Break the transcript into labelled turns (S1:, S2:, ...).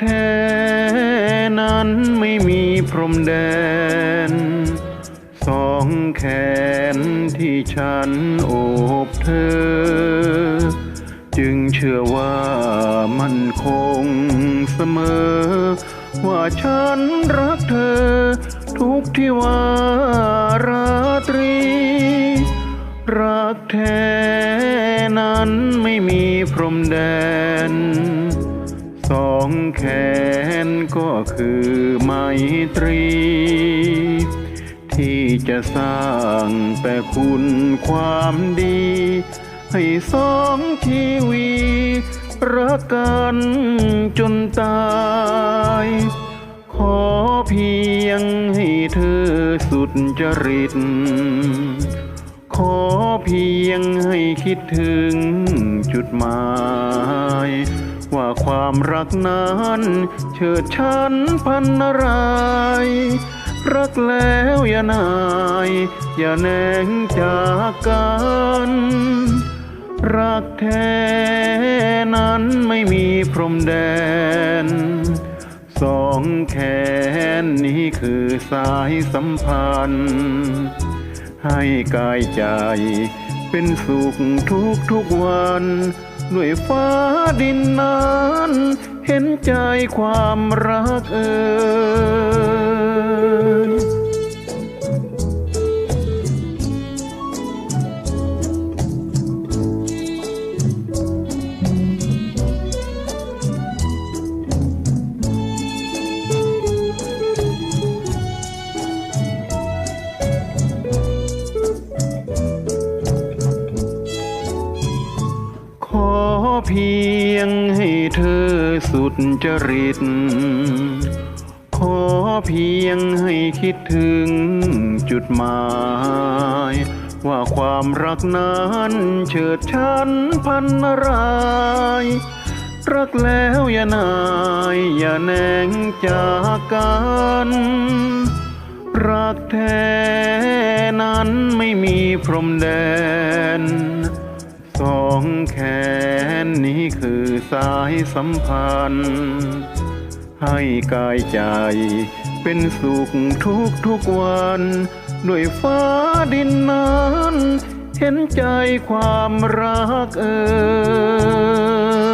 S1: แทนั้นไม่มีพรมแดน สองแขนที่ฉันโอบเธอ จึงเชื่อว่ามันคงเสมอ ว่าฉันรักเธอ ทุกที่ว่าราตรี รักแท้นั้นไม่มีพรมแดน สองแขนก็คือไมตรี ที่จะสร้างแต่คุณความดี ให้สองชีวีรักกันจนตาย ขอเพียงให้เธอสุดจริต ขอเพียงให้คิดถึงจุดหมาย ว่าความรักนั้นเชิดชันพันนรายรักแล้วอย่านาย อย่าแหนงจากกัน รักแท้นั้นไม่มีพรมแดน สองแขนนี้คือสายสัมพันธ์ ให้กายใจเป็นสุขทุกทุกๆวัน ด้วยฟ้าดินนั้น เห็นใจความรักเอ่ย ให้เธอสุดจริต ขอเพียงให้คิดถึงจุดหมาย ว่าความรักนั้นเฉิดชันพันราย รักแล้วอย่านาย อย่าแหนงจากกัน รักแท้นั้นไม่มีพรมแดน สองแขนนี้คือสายสัมพันธ์ ให้กายใจเป็นสุขทุกทุกวัน ด้วยฟ้าดินนั้น เห็นใจความรักเอ่ย